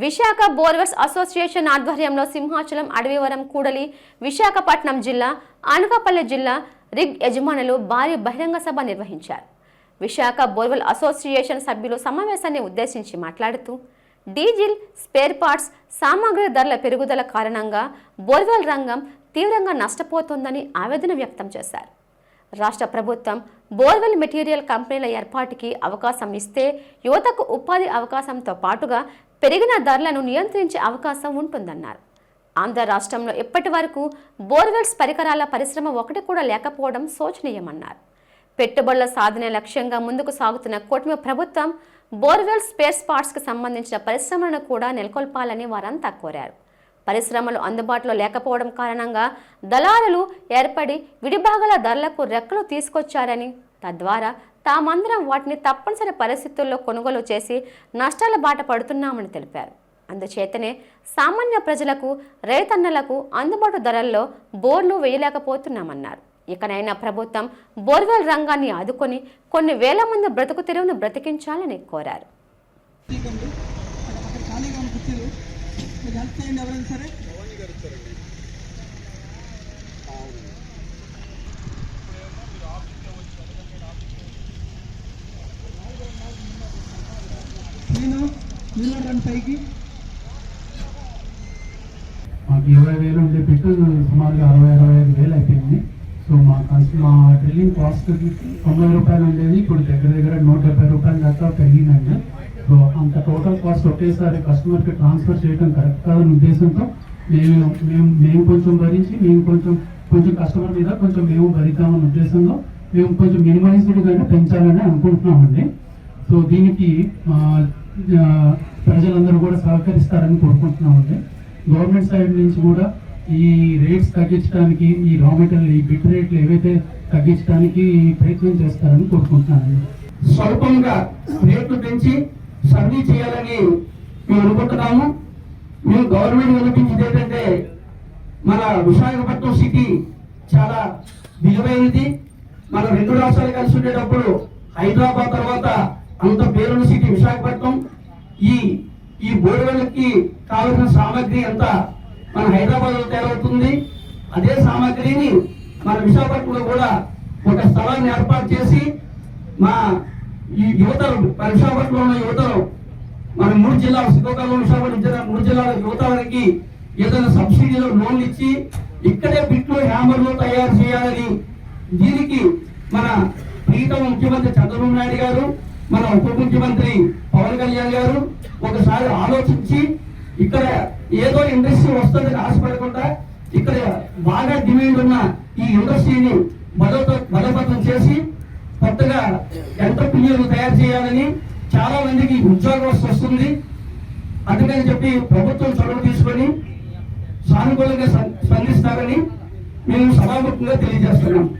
Visakha borewells association ఆధ్వర్యంలో సింహాచలం అడవివరం కూడలి విశాఖపట్నం జిల్లా అనకాపల్లి జిల్లా రిగ్ యజమానులు భారీ బహిరంగ సభ నిర్వహించారు. విశాఖ బోర్వెల్ అసోసియేషన్ సభ్యులు సమావేశాన్ని ఉద్దేశించి మాట్లాడుతూ డీజిల్ స్పేర్ పార్ట్స్ సామాగ్రి ధరల పెరుగుదల కారణంగా బోర్వెల్ రంగం తీవ్రంగా నష్టపోతోందని ఆవేదన వ్యక్తం చేశారు. రాష్ట్ర ప్రభుత్వం బోర్వెల్ మెటీరియల్ కంపెనీల ఏర్పాటుకి అవకాశం ఇస్తే యువతకు ఉపాధి అవకాశంతో పాటుగా పెరిగిన ధరలను నియంత్రించే అవకాశం ఉంటుందన్నారు. ఆంధ్ర రాష్ట్రంలో ఇప్పటి వరకు బోర్వెల్స్ పరికరాల పరిశ్రమ ఒకటి కూడా లేకపోవడం శోచనీయమన్నారు. పెట్టుబడుల సాధన లక్ష్యంగా ముందుకు సాగుతున్న కూటమి ప్రభుత్వం బోర్వెల్ స్పేస్ పార్ట్స్కి సంబంధించిన పరిశ్రమలను కూడా నెలకొల్పాలని వారంతా కోరారు. పరిశ్రమలు అందుబాటులో లేకపోవడం కారణంగా దళారులు ఏర్పడి విడిభాగాల ధరలకు రెక్కలు తీసుకొచ్చారని తద్వారా తామందరం వాటిని తప్పనిసరి పరిస్థితుల్లో కొనుగోలు చేసి నష్టాల బాట పడుతున్నామని తెలిపారు. అందుచేతనే సామాన్య ప్రజలకు రైతన్నలకు అందుబాటు ధరల్లో బోర్లు వేయలేకపోతున్నామన్నారు. ఇకనైనా ప్రభుత్వం బోర్వెల్ రంగాన్ని ఆదుకొని కొన్ని వేల మంది బ్రతుకు తెరువును బ్రతికించాలని కోరారు. సరే. మీరు రండి పైకి. మాకు ఇరవై వేలు ఉండే పెట్టు సుమారుగా అరవై అరవై ఐదు వేలు అయిపోయింది. సో మా కన్స్ మా డ్రిల్లింగ్ కాస్ట్ తొంభై రూపాయలు ఉండేది. ఇప్పుడు దగ్గర దగ్గర నూట డెబ్బై రూపాయల దాకా పెరిగిందండి. సో అంత టోటల్ కాస్ట్ ఒకేసారి కస్టమర్కి ట్రాన్స్ఫర్ చేయడం కరెక్ట్ కాదని ఉద్దేశంతో మేము మేము మేము కొంచెం భరించి మేము కొంచెం కొంచెం కస్టమర్ మీద కొంచెం మేము భరిద్దామన్న ఉద్దేశంలో మేము కొంచెం మినిమైజ్డ్గానే పెంచాలని అనుకుంటున్నామండి. సో దీనికి ప్రజలందరూ కూడా సహకరిస్తారని కోరుకుంటున్నామండి. గవర్నమెంట్ సైడ్ నుంచి కూడా ఈ రేట్స్ తగ్గించడానికి ఈ రా మెటీరియల్ ఈ బిడ్ రేట్లు ఏవైతే తగ్గించడానికి ప్రయత్నం చేస్తారని కోరుకుంటున్నానండి. స్వల్పంగా రేట్లు పెంచి సర్వీ చేయాలని మేము అనుకుంటున్నాము. మేము గవర్నమెంట్ వినిపించింది ఏంటంటే మన విశాఖపట్నం సిటీ చాలా విలువైనది. మన రెండు రాష్ట్రాలు కలిసి ఉండేటప్పుడు హైదరాబాద్ తర్వాత అంత పేరున్న సిటీ విశాఖపట్నం. ఈ ఈ బోర్డులకి కావలసిన సామాగ్రి అంతా మన హైదరాబాద్లో తయారవుతుంది. అదే సామాగ్రిని మన విశాఖపట్నంలో కూడా ఒక స్థలాన్ని ఏర్పాటు చేసి మా ఈ యువతలు మన విశాఖపట్నంలో ఉన్న యువతలు మన మూడు జిల్లాలు శ్రీకాకుళం విశాఖపట్నం జిల్లా మూడు జిల్లాల యువత వారికి ఏదైనా సబ్సిడీలో లోన్లు ఇచ్చి ఇక్కడే బిట్లు హ్యామర్లు తయారు చేయాలని దీనికి మన ఉప ముఖ్యమంత్రి పవన్ కళ్యాణ్ గారు ఒకసారి ఆలోచించి ఇక్కడ ఏదో ఇండస్ట్రీ వస్తుందని ఆశపడకుండా ఇక్కడ బాగా డిమాండ్ ఉన్న ఈ ఇండస్ట్రీని బలోప బలోపేతం చేసి కొత్తగా ఎంటర్ప్రీనియర్లు తయారు చేయాలని చాలా మందికి ఉద్యోగం వస్తుంది. అందుకని చెప్పి ప్రభుత్వం చొరవ తీసుకొని సానుకూలంగా స్పందిస్తారని మేము సభాముఖంగా తెలియజేస్తున్నాం.